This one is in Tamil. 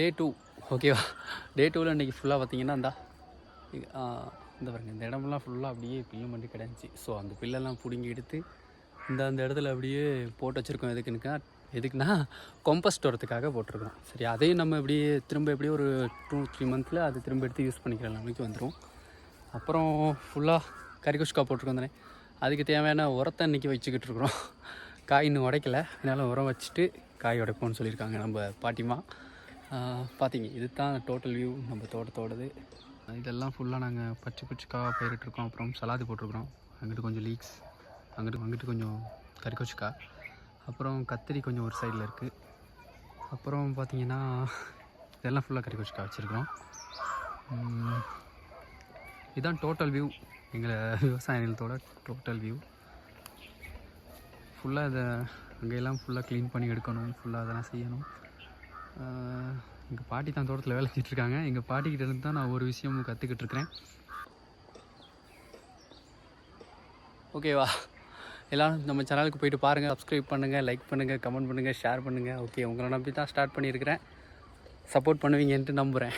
டே டூ ஓகேவா டே டூவில் இன்றைக்கி ஃபுல்லாக பார்த்தீங்கன்னா இந்தா இந்த பாருங்க இந்த இடமெல்லாம் ஃபுல்லாக அப்படியே பில்லு மட்டும் கிடந்துச்சு. ஸோ அந்த பில்லெல்லாம் பிடுங்கி எடுத்து இந்த அந்த இடத்துல அப்படியே போட்டு வச்சுருக்கோம். எதுக்குன்னுக்கா எதுக்குன்னா கொம்பஸ்ட் வரத்துக்காக போட்டிருக்கோம். சரி அதையும் நம்ம இப்படியே திரும்ப எப்படியும் ஒரு டூ த்ரீ மந்த்தில் அது திரும்ப எடுத்து யூஸ் பண்ணிக்கிற நிலைமைக்கு வந்துடும் அப்புறம் ஃபுல்லாக கறிக்குஷ்கா போட்டிருக்கோம் தானே? அதுக்கு தேவையான உரத்தை இன்றைக்கி வச்சுக்கிட்டு இருக்கிறோம். காய் இன்னும் உடைக்கல. அதனால் உரம் வச்சுட்டு காய் உடைப்போம்னு சொல்லியிருக்காங்க நம்ம பாட்டிமா பார்த்தீங்க இது தான் டோட்டல் வியூ நம்ம தோட்டத்தோடது. இதெல்லாம் ஃபுல்லாக நாங்கள் பச்சை பச்சைக்காக பயிரிட்டுருக்கோம் அப்புறம் சலாது போட்டிருக்கிறோம். அங்கிட்டு கொஞ்சம் லீக்ஸ் அங்கிட்டு அங்கிட்டு கொஞ்சம் கறிக்கொச்சிக்காய் அப்புறம் கத்திரி கொஞ்சம் ஒரு சைடில் இருக்குது அப்புறம் பார்த்தீங்கன்னா இதெல்லாம் ஃபுல்லாக கறிக்கொச்சிக்காய் வச்சுருக்கிறோம். இதுதான் டோட்டல் வியூ எங்களை விவசாய நிலத்தோட டோட்டல் வியூ ஃபுல்லாக இதை அங்கெல்லாம் ஃபுல்லாக க்ளீன் பண்ணி எடுக்கணும். ஃபுல்லாக அதெல்லாம் செய்யணும். எங்கள் பாட்டி தான் தோட்டத்தில் வேலை செஞ்சுட்டு இருக்காங்க எங்கள் பாட்டிக்கிட்ட இருந்து தான் நான் ஒரு விஷயமும் கற்றுக்கிட்டு இருக்கிறேன் ஓகேவா எல்லாரும் நம்ம சேனலுக்கு போயிட்டு பாருங்கள் சப்ஸ்கிரைப் பண்ணுங்கள் லைக் பண்ணுங்கள் கமெண்ட் பண்ணுங்கள் ஷேர் பண்ணுங்கள் ஓகே உங்களை நம்பி தான் ஸ்டார்ட் பண்ணியிருக்கிறேன். சப்போர்ட் பண்ணுவீங்கன்ட்டு நம்புகிறேன்